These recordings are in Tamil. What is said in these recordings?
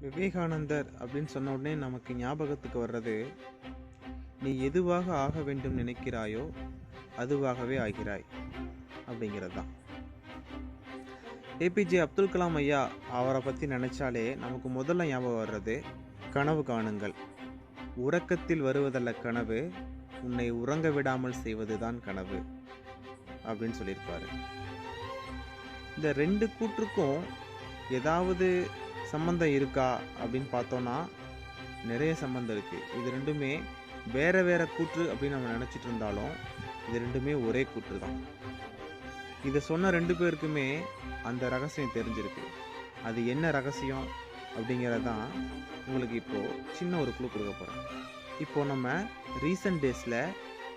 விவேகானந்தர் அப்படின்னு சொன்ன உடனே நமக்கு ஞாபகத்துக்கு வர்றது நீ எதுவாக ஆக வேண்டும் நினைக்கிறாயோ அதுவாகவே ஆகிறாய். அப்படிங்கிறது தான். ஏபிஜே அப்துல் கலாம் ஐயா அவரை பற்றி நினச்சாலே நமக்கு முதல்ல ஞாபகம் வர்றது கனவு காணுங்கள். உறக்கத்தில் வருவதல்ல கனவு உன்னை உறங்க விடாமல் செய்வதுதான் கனவு. அப்படின்னு சொல்லியிருப்பார். இந்த ரெண்டு கூற்றுக்கும் ஏதாவது சம்மந்தம் இருக்கா அப்படின்னு பார்த்தோன்னா நிறைய சம்மந்தம் இருக்குது இது ரெண்டுமே வேறு வேறு கூற்று அப்படின்னு நம்ம நினச்சிட்டு இருந்தாலும் இது ரெண்டுமே ஒரே கூற்று தான் இதை சொன்ன ரெண்டு பேருக்குமே அந்த ரகசியம் தெரிஞ்சிருக்கு. அது என்ன ரகசியம் அப்படிங்கிறதான் உங்களுக்கு இப்போது சின்ன ஒரு குழு கொடுக்க போகிறேன் இப்போது நம்ம ரீசன்ட் டேஸில்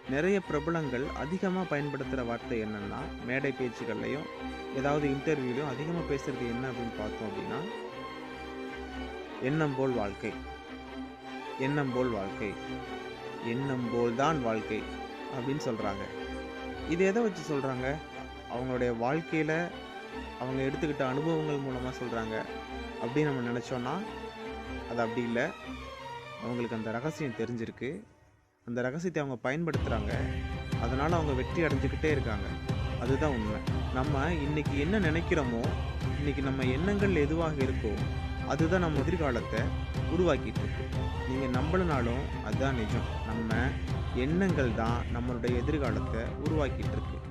நிறைய பிரபலங்கள் அதிகமாக பயன்படுத்துகிற வார்த்தை என்னென்னா மேடை பேச்சுகள்லையும் ஏதாவது இன்டர்வியூலையும் அதிகமாக பேசுகிறது என்ன அப்படின்னு பார்த்தோம் அப்படின்னா எண்ணம் போல் வாழ்க்கை. எண்ணம் போல் வாழ்க்கை. எண்ணம் போல் தான் வாழ்க்கை அப்படின்னு சொல்கிறாங்க இது எதை வச்சு சொல்கிறாங்க அவங்களுடைய வாழ்க்கையில் அவங்க எடுத்துக்கிட்ட அனுபவங்கள் மூலமாக சொல்கிறாங்க அப்படின்னு நம்ம நினச்சோன்னா அது அப்படி இல்லை. அவங்களுக்கு அந்த ரகசியம் தெரிஞ்சிருக்கு. அந்த ரகசியத்தை அவங்க பயன்படுத்துகிறாங்க அதனால் அவங்க வெற்றி அடைஞ்சிக்கிட்டே இருக்காங்க. அதுதான் உண்மை. நம்ம இன்றைக்கி என்ன நினைக்கிறோமோ இன்றைக்கி நம்ம எண்ணங்கள் எதுவாக இருக்கோ அதுதான் நம்ம எதிர்காலத்தை உருவாக்கிட்டு இருக்கு. நீங்கள் நம்பலனாலும் அதுதான் நிஜம். நம்ம எண்ணங்கள் தான் நம்மளுடைய எதிர்காலத்தை உருவாக்கிட்டு இருக்கு.